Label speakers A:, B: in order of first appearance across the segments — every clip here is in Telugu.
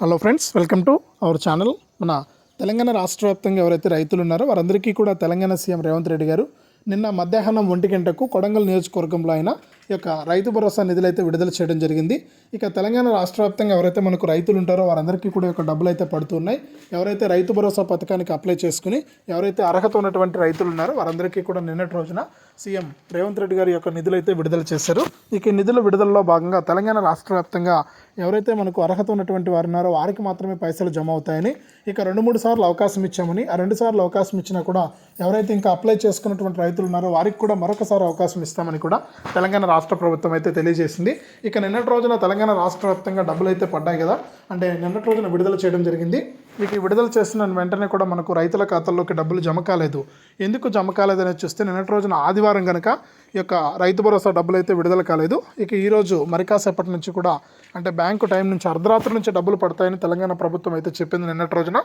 A: Hello friends welcome to our channel మన తెలంగాణ రాష్ట్ర వ్యాప్తంగా ఎవరైతే రైతులు ఉన్నారో వారందరికీ కూడా తెలంగాణ సీఎం రేవంత్ రెడ్డి గారు నిన్న మధ్యాహ్నం ఒంటి గంటకు కొడంగల్ నియోజకవర్గంలో ఆయన ఈ యొక్క రైతు భరోసా నిధులు అయితే విడుదల చేయడం జరిగింది. ఇక తెలంగాణ రాష్ట్ర వ్యాప్తంగా ఎవరైతే మనకు రైతులు ఉంటారో వారందరికీ కూడా యొక్క డబ్బులు అయితే పడుతున్నాయి ఎవరైతే రైతు భరోసా పథకానికి అప్లై చేసుకుని ఎవరైతే అర్హత ఉన్నటువంటి రైతులు ఉన్నారో వారందరికీ కూడా నిన్నటి రోజున సీఎం రేవంత్ రెడ్డి గారి యొక్క నిధులు అయితే విడుదల చేశారు. ఇక ఈ నిధుల విడుదలలో భాగంగా తెలంగాణ రాష్ట్ర వ్యాప్తంగా ఎవరైతే మనకు అర్హత ఉన్నటువంటి వారు ఉన్నారో వారికి మాత్రమే పైసలు జమ అవుతాయని ఇక రెండు మూడు సార్లు అవకాశం ఇచ్చామని ఆ రెండు సార్లు అవకాశం ఇచ్చినా కూడా ఎవరైతే ఇంకా అప్లై చేసుకున్నటువంటి రైతులు ఉన్నారో వారికి కూడా మరొకసారి అవకాశం ఇస్తామని కూడా తెలంగాణ రాష్ట్ర ప్రభుత్వం అయితే తెలియజేసింది. ఇక నిన్నటి రోజున తెలంగాణ రాష్ట్ర వ్యాప్తంగా డబ్బులు అయితే పడ్డాయి కదా. అంటే నిన్నటి రోజున విడుదల చేయడం జరిగింది. ఇక విడుదల చేసిన వెంటనే కూడా మనకు రైతుల ఖాతాల్లోకి డబ్బులు జమ కాలేదు. ఎందుకు జమ కాలేదు అనేది చూస్తే నిన్నటి రోజున ఆదివారం కనుక ఈ యొక్క రైతు భరోసా డబ్బులు అయితే విడుదల కాలేదు. ఇక ఈరోజు మరి కాసేపటి నుంచి కూడా అంటే బ్యాంకు టైం నుంచి అర్ధరాత్రి నుంచి డబ్బులు పడతాయని తెలంగాణ ప్రభుత్వం అయితే చెప్పింది నిన్నటి రోజున.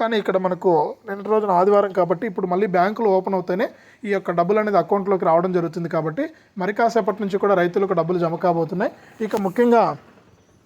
A: కానీ ఇక్కడ మనకు నిన్నటి రోజున ఆదివారం కాబట్టి ఇప్పుడు మళ్ళీ బ్యాంకులు ఓపెన్ అవుతేనే ఈ యొక్క డబ్బులు అనేది అకౌంట్లోకి రావడం జరుగుతుంది కాబట్టి మరి కాసేపటి నుంచి కూడా రైతులకు డబ్బులు జమ కాబోతున్నాయి. ఇక ముఖ్యంగా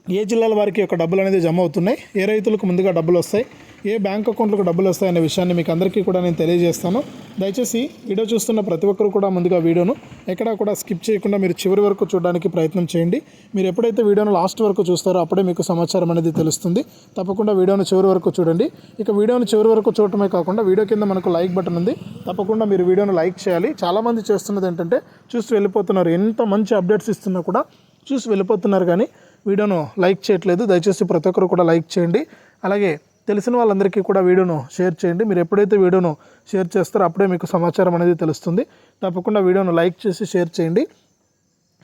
A: ఏ జిల్లాల వారికి యొక్క డబ్బులు అనేది జమ అవుతున్నాయి? ఏ రైతులకు ముందుగా డబ్బులు వస్తాయి? ఏ బ్యాంక్ అకౌంట్లకు డబ్బులు వస్తాయి అనే విషయాన్ని మీకు అందరికీ కూడా నేను తెలియజేస్తాను. దయచేసి వీడియో చూస్తున్న ప్రతి ఒక్కరు కూడా ముందుగా వీడియోను ఎక్కడా కూడా స్కిప్ చేయకుండా మీరు చివరి వరకు చూడడానికి ప్రయత్నం చేయండి. మీరు ఎప్పుడైతే వీడియోను లాస్ట్ వరకు చూస్తారో అప్పుడే మీకు సమాచారం అనేది తెలుస్తుంది. తప్పకుండా వీడియోను చివరి వరకు చూడండి. ఇక వీడియోను చివరి వరకు చూడటమే కాకుండా వీడియో కింద మనకు లైక్ బటన్ ఉంది. తప్పకుండా మీరు వీడియోను లైక్ చేయాలి. చాలామంది చేస్తున్నది ఏంటంటే చూసి వెళ్ళిపోతున్నారు. ఎంత మంచి అప్డేట్స్ ఇస్తున్నా కూడా చూసి వెళ్ళిపోతున్నారు కానీ వీడియోను లైక్ చేయట్లేదు. దయచేసి ప్రతి ఒక్కరు కూడా లైక్ చేయండి. అలాగే తెలిసిన వాళ్ళందరికీ కూడా వీడియోను షేర్ చేయండి. మీరు ఎప్పుడైతే వీడియోను షేర్ చేస్తారో అప్పుడే మీకు సమాచారం అనేది తెలుస్తుంది. తప్పకుండా వీడియోను లైక్ చేసి షేర్ చేయండి.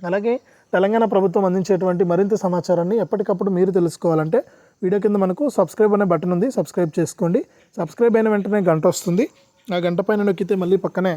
A: అలాగే తెలంగాణ ప్రభుత్వం అందించేటువంటి మరింత సమాచారాన్ని ఎప్పటికప్పుడు మీరు తెలుసుకోవాలంటే వీడియో కింద మనకు సబ్స్క్రైబ్ అనే బటన్ ఉంది. సబ్స్క్రైబ్ చేసుకోండి. సబ్స్క్రైబ్ అయిన వెంటనే గంట వస్తుంది. ఆ గంట పైన నొక్కితే మళ్ళీ పక్కనే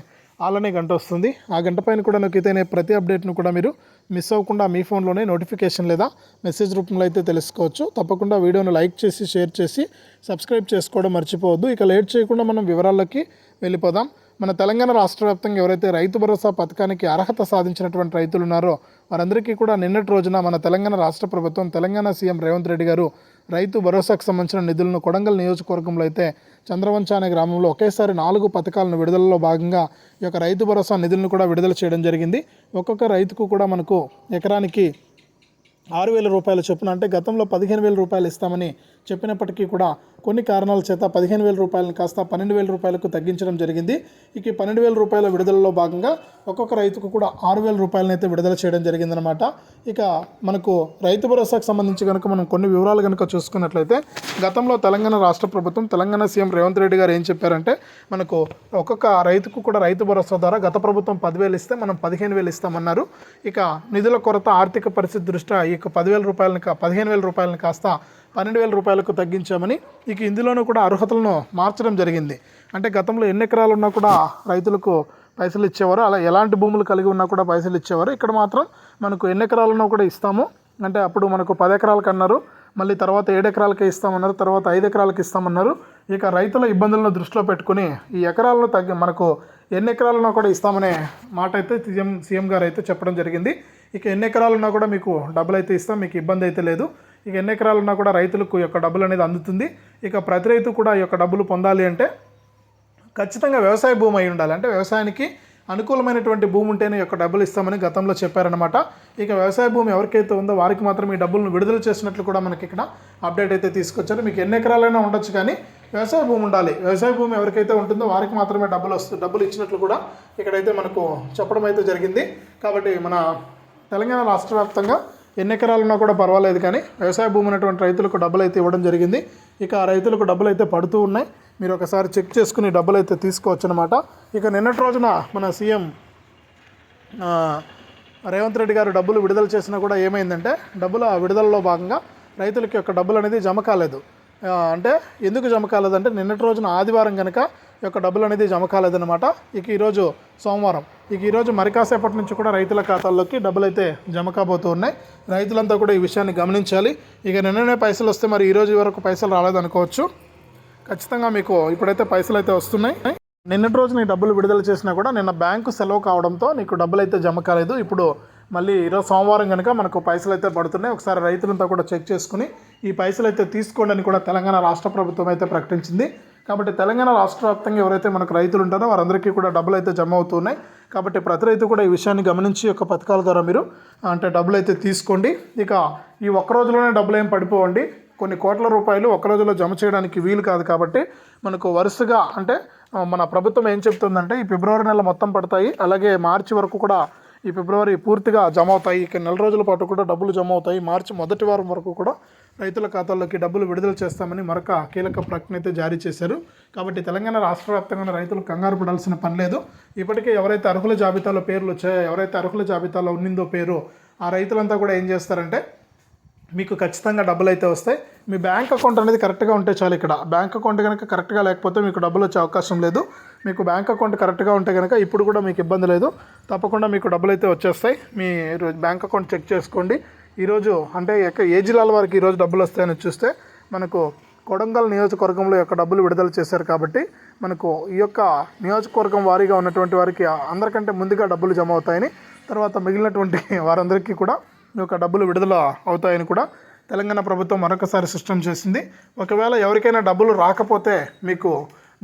A: అలానే గంట వస్తుంది. ఆ గంట పైన కూడా నొక్కితేనే ప్రతి అప్డేట్ను కూడా మీరు మిస్ అవ్వకుండా మీ ఫోన్లోనే నోటిఫికేషన్ లేదా మెసేజ్ రూపంలో అయితే తెలుసుకోవచ్చు. తప్పకుండా వీడియోను లైక్ చేసి షేర్ చేసి సబ్స్క్రైబ్ చేసుకోవడం మర్చిపోవద్దు. ఇక లేట్ చేయకుండా మనం వివరాల్లోకి వెళ్ళిపోదాం. మన తెలంగాణ రాష్ట్ర వ్యాప్తంగా ఎవరైతే రైతు భరోసా పథకానికి అర్హత సాధించినటువంటి రైతులు ఉన్నారో వారందరికీ కూడా నిన్నటి రోజున మన తెలంగాణ రాష్ట్ర ప్రభుత్వం తెలంగాణ సీఎం రేవంత్ రెడ్డి గారు రైతు భరోసాకు సంబంధించిన నిధులను కొడంగల్ నియోజకవర్గంలో అయితే చంద్రవంచ అనే గ్రామంలో ఒకేసారి నాలుగు పథకాలను విడుదలలో భాగంగా ఈ యొక్క రైతు భరోసా నిధులను కూడా విడుదల చేయడం జరిగింది. ఒక్కొక్క రైతుకు కూడా మనకు ఎకరానికి ఆరు వేల రూపాయల చొప్పున అంటే గతంలో పదిహేను వేల రూపాయలు ఇస్తామని చెప్పినప్పటికీ కూడా కొన్ని కారణాల చేత పదిహేను వేల రూపాయలను కాస్త పన్నెండు వేల రూపాయలకు తగ్గించడం జరిగింది. ఇక పన్నెండు వేల రూపాయల విడుదలలో భాగంగా ఒక్కొక్క రైతుకు కూడా ఆరు వేల రూపాయలను అయితే విడుదల చేయడం జరిగిందనమాట ఇక మనకు రైతు భరోసాకు సంబంధించి కనుక మనం కొన్ని వివరాలు కనుక చూసుకున్నట్లయితే గతంలో తెలంగాణ రాష్ట్ర ప్రభుత్వం తెలంగాణ సీఎం రేవంత్ రెడ్డి గారు ఏం చెప్పారంటే మనకు ఒక్కొక్క రైతుకు కూడా రైతు భరోసా ద్వారా గత ప్రభుత్వం పదివేలు ఇస్తే మనం పదిహేను వేలు ఇస్తామన్నారు. ఇక నిధుల కొరత ఆర్థిక పరిస్థితి దృష్ట్యా ఈ యొక్క పదివేల రూపాయలను పదిహేను వేల రూపాయలను కాస్త పన్నెండు వేల రూపాయలకు తగ్గించామని ఇక ఇందులోనూ కూడా అర్హతలను మార్చడం జరిగింది. అంటే గతంలో ఎన్ని ఎకరాలు ఉన్నా కూడా రైతులకు పైసలు ఇచ్చేవారు అలా ఎలాంటి భూములు కలిగి ఉన్నా కూడా పైసలు ఇచ్చేవారు. ఇక్కడ మాత్రం మనకు ఎన్ని ఎకరాలున్నా కూడా ఇస్తాము. అంటే అప్పుడు మనకు పది ఎకరాలకు అన్నారు మళ్ళీ తర్వాత ఏడు ఎకరాలకే ఇస్తామన్నారు తర్వాత ఐదు ఎకరాలకు ఇస్తామన్నారు. ఇక రైతుల ఇబ్బందులను దృష్టిలో పెట్టుకుని ఈ ఎకరాలను తగ్గి మనకు ఎన్ని ఎకరాలన్నా కూడా ఇస్తామనే మాట అయితే సీఎం సీఎం గారు అయితే చెప్పడం జరిగింది. ఇక ఎన్ని ఎకరాలున్నా కూడా మీకు డబ్బులు అయితే ఇస్తాం మీకు ఇబ్బంది అయితే లేదు. ఇక ఎన్ని ఎకరాలున్నా కూడా రైతులకు యొక్క డబ్బులు అనేది అందుతుంది. ఇక ప్రతి రైతు కూడా ఈ యొక్క డబ్బులు పొందాలి అంటే ఖచ్చితంగా వ్యవసాయ భూమి అయి ఉండాలి. అంటే వ్యవసాయానికి అనుకూలమైనటువంటి భూమి ఉంటేనే యొక్క డబ్బులు ఇస్తామని గతంలో చెప్పారనమాట ఇక వ్యవసాయ భూమి ఎవరికైతే ఉందో వారికి మాత్రం ఈ డబ్బులను విడుదల చేసినట్లు కూడా మనకి ఇక్కడ అప్డేట్ అయితే తీసుకొచ్చారు. మీకు ఎన్ని ఎకరాలైనా ఉండొచ్చు కానీ వ్యవసాయ భూమి ఉండాలి. వ్యవసాయ భూమి ఎవరికైతే ఉంటుందో వారికి మాత్రమే డబ్బులు వస్తు డబ్బులు ఇచ్చినట్లు కూడా ఇక్కడైతే మనకు చెప్పడం అయితే జరిగింది. కాబట్టి మన తెలంగాణ రాష్ట్ర వ్యాప్తంగా ఎన్ని ఎకరాలున్నా కూడా పర్వాలేదు కానీ వ్యవసాయ భూమి ఉన్నటువంటి రైతులకు డబ్బులు అయితే ఇవ్వడం జరిగింది. ఇక ఆ రైతులకు డబ్బులు అయితే పడుతూ ఉన్నాయి. మీరు ఒకసారి చెక్ చేసుకుని డబ్బులు అయితే తీసుకోవచ్చు అనమాట ఇక నిన్నటి రోజున మన సీఎం రేవంత్ రెడ్డి గారు డబ్బులు విడుదల చేసినా కూడా ఏమైందంటే డబ్బుల విడుదలలో భాగంగా రైతులకి యొక్క డబ్బులు అనేది జమ కాలేదు. అంటే ఎందుకు జమ కాలేదంటే నిన్నటి రోజున ఆదివారం కనుక ఈ యొక్క డబ్బులు అనేది జమ కాలేదన్నమాట. ఇక ఈరోజు సోమవారం. ఇక ఈరోజు మరి కాసేపటి నుంచి కూడా రైతుల ఖాతాల్లోకి డబ్బులు అయితే జమ కాబోతూ ఉన్నాయి. రైతులంతా కూడా ఈ విషయాన్ని గమనించాలి. ఇక నిన్ననే పైసలు వస్తే మరి ఈరోజు వరకు పైసలు రాలేదనుకోవచ్చు. ఖచ్చితంగా మీకు ఇప్పుడైతే పైసలు అయితే వస్తున్నాయి. నిన్నటి రోజు నీ డబ్బులు విడుదల చేసినా కూడా నిన్న బ్యాంకు సెలవు కావడంతో నీకు డబ్బులు అయితే జమ కాలేదు. ఇప్పుడు మళ్ళీ ఈరోజు సోమవారం కనుక మనకు పైసలు అయితే పడుతున్నాయి. ఒకసారి రైతులంతా కూడా చెక్ చేసుకుని ఈ పైసలు అయితే తీసుకోండి అని కూడా తెలంగాణ రాష్ట్ర ప్రభుత్వం అయితే ప్రకటించింది. కాబట్టి తెలంగాణ రాష్ట్ర వ్యాప్తంగా ఎవరైతే మనకు రైతులు ఉంటారో వారందరికీ కూడా డబ్బులు అయితే జమ అవుతున్నాయి. కాబట్టి ప్రతి రైతు కూడా ఈ విషయాన్ని గమనించి ఒక యొక్క పథకాల ద్వారా మీరు అంటే డబ్బులు అయితే తీసుకోండి. ఇక ఈ ఒక్క రోజులోనే డబ్బులు ఏం పడిపోవండి. కొన్ని కోట్ల రూపాయలు ఒక రోజులో జమ చేయడానికి వీలు కాదు కాబట్టి మనకు వరుసగా అంటే మన ప్రభుత్వం ఏం చెప్తుందంటే ఈ ఫిబ్రవరి నెల మొత్తం పడతాయి. అలాగే మార్చి వరకు కూడా ఈ ఫిబ్రవరి పూర్తిగా జమ అవుతాయి ఇక నెల రోజుల పాటు కూడా డబ్బులు జమ అవుతాయి మార్చి మొదటి వారం వరకు కూడా రైతుల ఖాతాల్లోకి డబ్బులు విడుదల చేస్తామని మరొక కీలక ప్రకటన అయితే జారీ చేశారు. కాబట్టి తెలంగాణ రాష్ట్ర వ్యాప్తంగా రైతులు కంగారు పడాల్సిన పని లేదు. ఇప్పటికే ఎవరైతే అర్హుల జాబితాలో పేర్లు వచ్చాయో ఎవరైతే అర్హుల జాబితాలో ఉన్నిందో పేరు ఆ రైతులంతా కూడా ఏం చేస్తారంటే మీకు ఖచ్చితంగా డబ్బులు అయితే వస్తాయి. మీ బ్యాంక్ అకౌంట్ అనేది కరెక్ట్గా ఉంటే చాలు ఇక్కడ. బ్యాంక్ అకౌంట్ కనుక కరెక్ట్గా లేకపోతే మీకు డబ్బులు వచ్చే అవకాశం లేదు. మీకు బ్యాంక్ అకౌంట్ కరెక్ట్గా ఉంటే కనుక ఇప్పుడు కూడా మీకు ఇబ్బంది లేదు. తప్పకుండా మీకు డబ్బులు అయితే వచ్చేస్తాయి. మీ బ్యాంక్ అకౌంట్ చెక్ చేసుకోండి. ఈరోజు అంటే ఎక్క- ఏ జిల్లాల వారికి ఈరోజు డబ్బులు వస్తాయని చూస్తే మనకు కొడంగల్ నియోజకవర్గంలో యొక్క డబ్బులు విడుదల చేశారు కాబట్టి మనకు ఈ యొక్క నియోజకవర్గం వారీగా ఉన్నటువంటి వారికి అందరికంటే ముందుగా డబ్బులు జమ అవుతాయని తర్వాత మిగిలినటువంటి వారందరికీ కూడా యొక్క డబ్బులు విడుదల అవుతాయని కూడా తెలంగాణ ప్రభుత్వం మరొకసారి సిస్టమ్ చేసింది. ఒకవేళ ఎవరికైనా డబ్బులు రాకపోతే మీకు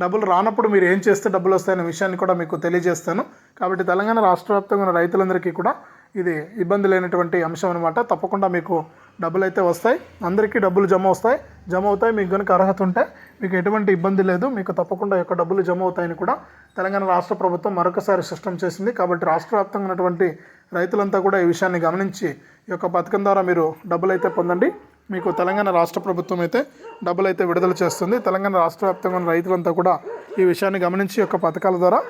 A: డబ్బులు రానప్పుడు మీరు ఏం చేస్తే డబ్బులు వస్తాయనే విషయాన్ని కూడా మీకు తెలియజేస్తాను. కాబట్టి తెలంగాణ రాష్ట్ర వ్యాప్తంగా ఉన్న రైతులందరికీ కూడా ఇది ఇబ్బంది లేనటువంటి అంశం అనమాట తప్పకుండా మీకు డబ్బులు అయితే వస్తాయి. అందరికీ డబ్బులు జమ వస్తాయి. జమ అవుతాయి. మీకు కనుక అర్హత ఉంటే మీకు ఎటువంటి ఇబ్బంది లేదు. మీకు తప్పకుండా యొక్క డబ్బులు జమ అవుతాయని కూడా తెలంగాణ రాష్ట్ర ప్రభుత్వం మరొకసారి సిస్టమ్ చేసింది. కాబట్టి రాష్ట్ర వ్యాప్తంగా ఉన్నటువంటి రైతులంతా కూడా ఈ విషయాన్ని గమనించి ఈ యొక్క పథకం ద్వారా మీరు డబ్బులు అయితే పొందండి. మీకు తెలంగాణ రాష్ట్ర ప్రభుత్వం అయితే డబ్బులు అయితే విడుదల చేస్తుంది. తెలంగాణ రాష్ట్ర వ్యాప్తంగా ఉన్న రైతులంతా కూడా ఈ విషయాన్ని గమనించి ఈ యొక్క పథకాల ద్వారా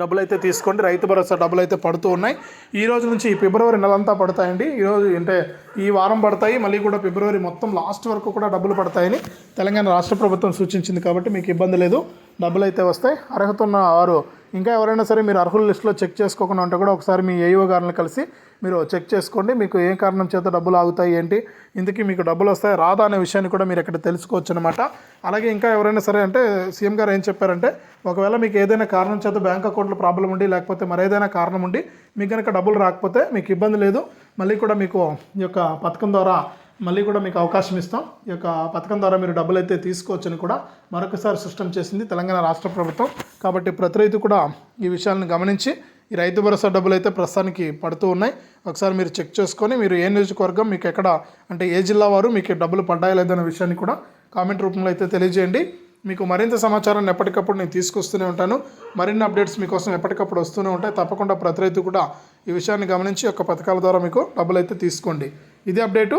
A: డబ్బులు అయితే తీసుకోండి. రైతు భరోసా డబ్బులు అయితే పడుతూ ఉన్నాయి. ఈ రోజు నుంచి ఈ ఫిబ్రవరి నెలంతా పడతాయండి. ఈరోజు అంటే ఈ వారం పడతాయి. మళ్ళీ కూడా ఫిబ్రవరి మొత్తం లాస్ట్ వరకు కూడా డబ్బులు పడతాయని తెలంగాణ రాష్ట్ర ప్రభుత్వం సూచించింది కాబట్టి మీకు ఇబ్బంది లేదు. డబ్బులు అయితే వస్తాయి. అర్హత ఉన్న వారు ఇంకా ఎవరైనా సరే మీరు అర్హుల లిస్టులో చెక్ చేసుకోకుండా ఉంటే కూడా ఒకసారి మీ ఏఈఓ గారిని కలిసి మీరు చెక్ చేసుకోండి. మీకు ఏ కారణం చేత డబ్బులు ఆగుతాయి ఏంటి? ఇందుకీ మీకు డబ్బులు వస్తాయి? రాదా అనే విషయాన్ని కూడా మీరు ఇక్కడ తెలుసుకోవచ్చు అనమాట అలాగే ఇంకా ఎవరైనా సరే అంటే సీఎం గారు ఏం చెప్పారంటే ఒకవేళ మీకు ఏదైనా కారణం చేత బ్యాంక్ అకౌంట్లో ప్రాబ్లం ఉండి లేకపోతే మరేదైనా కారణం ఉండి మీకు కనుక డబ్బులు రాకపోతే మీకు ఇబ్బంది లేదు. మళ్ళీ కూడా మీకు ఈ యొక్క పథకం ద్వారా మళ్ళీ కూడా మీకు అవకాశం ఇస్తాం. ఈ యొక్క పథకం ద్వారా మీరు డబ్బులు అయితే తీసుకోవచ్చని కూడా మరొకసారి స్పష్టం చేసింది తెలంగాణ రాష్ట్ర ప్రభుత్వం. కాబట్టి ప్రతి రైతు కూడా ఈ విషయాలను గమనించి ఈ రైతు భరోసా డబ్బులు అయితే ప్రస్తుతానికి పడుతూ ఉన్నాయి. ఒకసారి మీరు చెక్ చేసుకొని మీరు ఏ నియోజకవర్గం మీకు ఎక్కడ అంటే ఏ జిల్లా వారు మీకు డబ్బులు పడ్డాయో లేదనే విషయాన్ని కూడా కామెంట్ రూపంలో అయితే తెలియజేయండి. మీకు మరింత సమాచారాన్ని ఎప్పటికప్పుడు నేను తీసుకొస్తూనే ఉంటాను. మరిన్ని అప్డేట్స్ మీకోసం ఎప్పటికప్పుడు వస్తూనే ఉంటాయి. తప్పకుండా ప్రతి రైతు కూడా ఈ విషయాన్ని గమనించి యొక్క పథకాల ద్వారా మీకు డబ్బులు అయితే తీసుకోండి. ఇదే అప్డేటు.